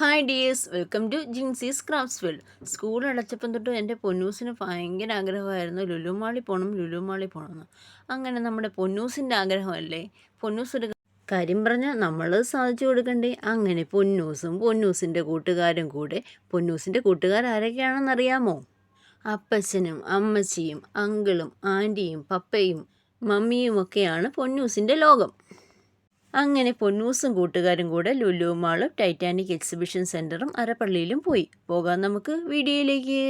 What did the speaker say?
Hi dears welcome to Jinsy's crafts world school അടച്ചപ്പം തൊട്ട് എന്റെ പൊന്നൂസിന് ഭയങ്കര ആഗ്രഹമായിരുന്നു ലുലുമാളി പോകണം ലുലുമാളി പോകണമെന്ന് അങ്ങനെ നമ്മുടെ പൊന്നൂസിന്റെ ആഗ്രഹമല്ലേ? പൊന്നൂസ് ഒരു കാര്യം പറഞ്ഞാൽ നമ്മൾ സാധിച്ചു കൊടുക്കണ്ടേ? അങ്ങനെ പൊന്നൂസും പൊന്നൂസിന്റെ കൂട്ടുകാരും കൂടെ പൊന്നൂസിന്റെ കൂട്ടുകാർ ആരൊക്കെയാണെന്നറിയാമോ അപ്പച്ചനും അമ്മച്ചിയും അങ്കിളും ആന്റിയും പപ്പയും മമ്മിയുമൊക്കെയാണ് പൊന്നൂസിന്റെ ലോകം. അങ്ങനെ പൊന്നൂസും കൂട്ടുകാരും കൂടെ ലുലു മാളും ടൈറ്റാനിക് എക്സിബിഷൻ സെന്ററും അരപ്പള്ളിയിലും പോയി. പോകാം നമുക്ക് വീഡിയോയിലേക്ക്.